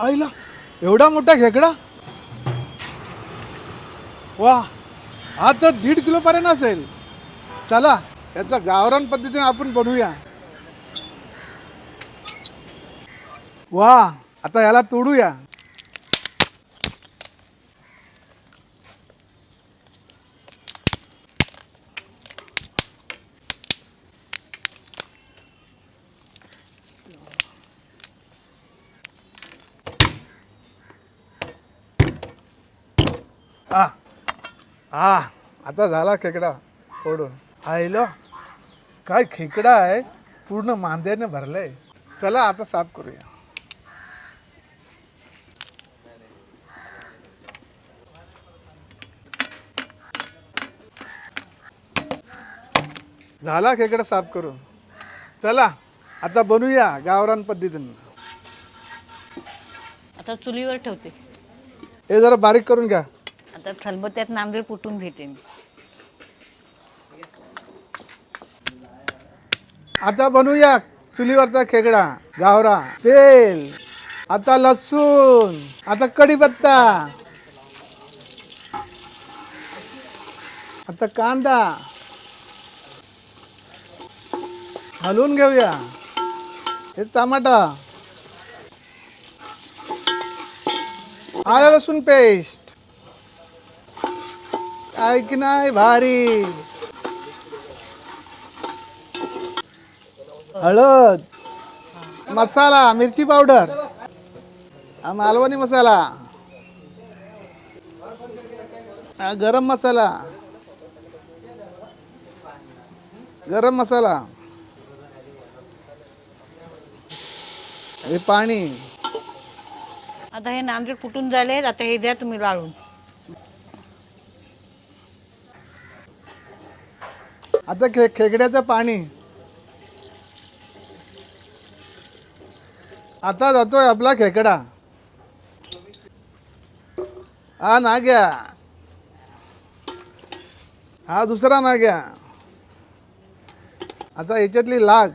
आईला एवढा मोठा खेकडा? वा हा तर दीड किलोपर्यंत असेल. चला याचा गावरान पद्धतीने आपण बनवूया. वा आता याला तोडूया. आ आ आता झाला खेकडा फोडून आईलो काय खेकडा आहे? पूर्ण मांद्याने भरलंय. चला आता साफ करूया. झाला खेकडा साफ करून. चला आता बनवूया गावरान पद्धतीनं. आता चुलीवर ठेवते. हे जरा बारीक करून घ्या. आता खलबत्त्यात नांदेड कुटून घेते मी आता बनवूया चुलीवरचा खेकडा गावरा तेल आता लसूण आता कढीपत्ता आता कांदा. हलवून घेऊया. हे टमाटा आला लसूण पेस्ट. ऐक नाही भारी. हळद मसाला मिरची पावडर. मालवणी मसाला. हा गरम मसाला. गरम मसाला. हे पाणी. आता हे नांदे कुठून झाले आता हे द्या तुम्ही लाळून आता खे खेकड्याचं पाणी. आता जातोय आपला खेकडा. हा नाग्या. हा दुसरा नाग्या. आता याच्यातली लाग.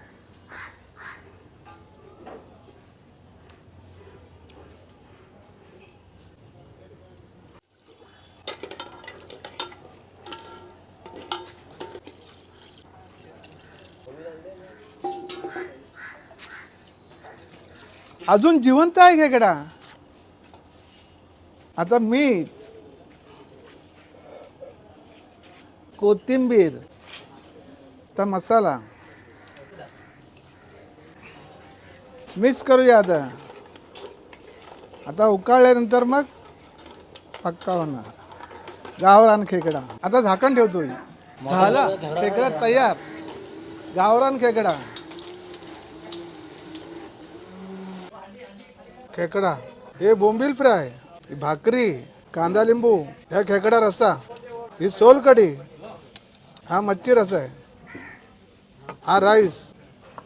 अजून जिवंत आहे खेकडा आता मीठ कोथिंबीर आता मसाला. मिक्स करूया आता. आता उकाळल्यानंतर मग पक्का होणार. गावरान खेकडा. आता झाकण ठेवतोय. झाला? खेकडा तयार. गावरान खेकडा. खेकडा. हे बोंबील फ्राय भाकरी कांदा लिंबू ह्या खेकडा रस्सा ही सोलकढी हा मच्छी रस्सा आहे. हा राईस.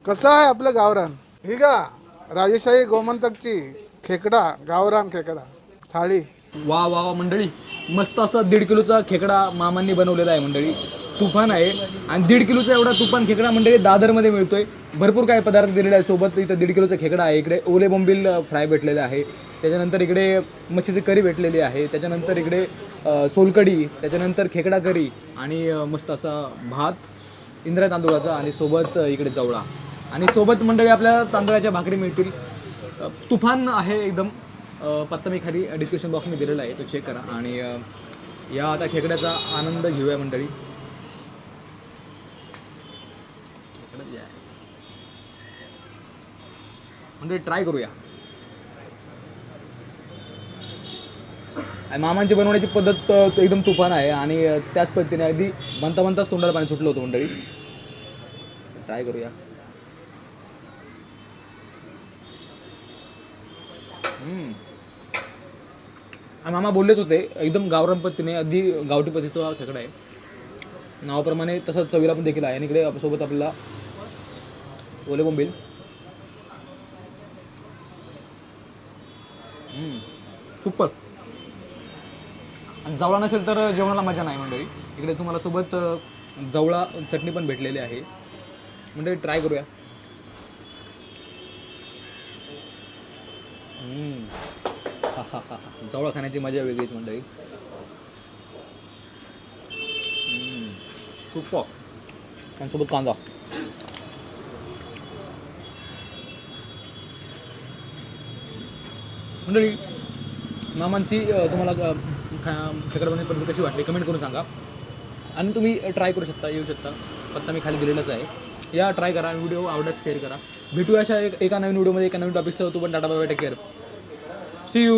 कसा आहे आपलं गावरान? ही का राजेशाही गोमंतकची खेकडा गावरान खेकडा. थाळी. वा वा वा मंडळी. मस्त असा दीड किलोचा खेकडा मामांनी बनवलेला आहे मंडळी. तुफान आहे. आणि दीड किलोचा एवढा तुफान खेकडा मंडळी दादरमध्ये मिळतोय. भरपूर काही पदार्थ दिलेले आहे सोबत. इथं दीड किलोचा खेकडा आहे. इकडे ओले बोंबील फ्राय भेटलेले आहे. त्याच्यानंतर इकडे मच्छीची करी भेटलेली आहे. त्याच्यानंतर इकडे सोलकडी सोलकढी त्याच्यानंतर खेकडा करी आणि मस्त असा भात इंद्रा तांदूळाचा आणि सोबत इकडे जवळा. आणि सोबत मंडळी आपल्या तांदळाच्या भाकरी मिळतील. तुफान आहे एकदम. पत्ता मी खाली डिस्क्रिप्शन बॉक्समध्ये दिलेला आहे. तो चेक करा. आणि या आता खेकड्याचा आनंद घेऊया मंडळी. खेकडं आहे. ट्राय करूया मामांची बनवण्याची पद्धत एकदम तुफान आहे आणि त्याच पद्धतीने अगदी बनता बनताच तोंडाला पाणी सुटलं होतं मंडळी ट्राय करूया हम्म. मामा बोललेच होते एकदम गावरान पद्धतीने अगदी गावठी पद्धतीचा खेकडा आहे नावाप्रमाणे तसंच चवीला पण देखील आहे आणि इकडे सोबत आपल्याला ओले बोंबील सुपर आणि जवळा नसेल तर जेवणाला मजा नाही मंडळी. इकडे तुम्हाला सोबत जवळा चटणी पण भेटलेली आहे. मंडळी ट्राय करूया. हा हा हा जवळ खाण्याची मजा वेगळीच मंडळी. खूप पॉ त्यांसोबत कांदा. मंडळी मामांची तुम्हाला अ, खा खेकडा बनवण्याची कशी वाटली? कमेंट करून सांगा. आणि तुम्ही ट्राय करू शकता येऊ शकता. पत्ता मी खाली दिलेलाच आहे. या ट्राय करा व्हिडिओ आवडल्यास शेअर करा. भेटूया अशा एक एका नवीन व्हिडिओमध्ये एका नवीन टॉपिकसह तू पण Tata bye take care see you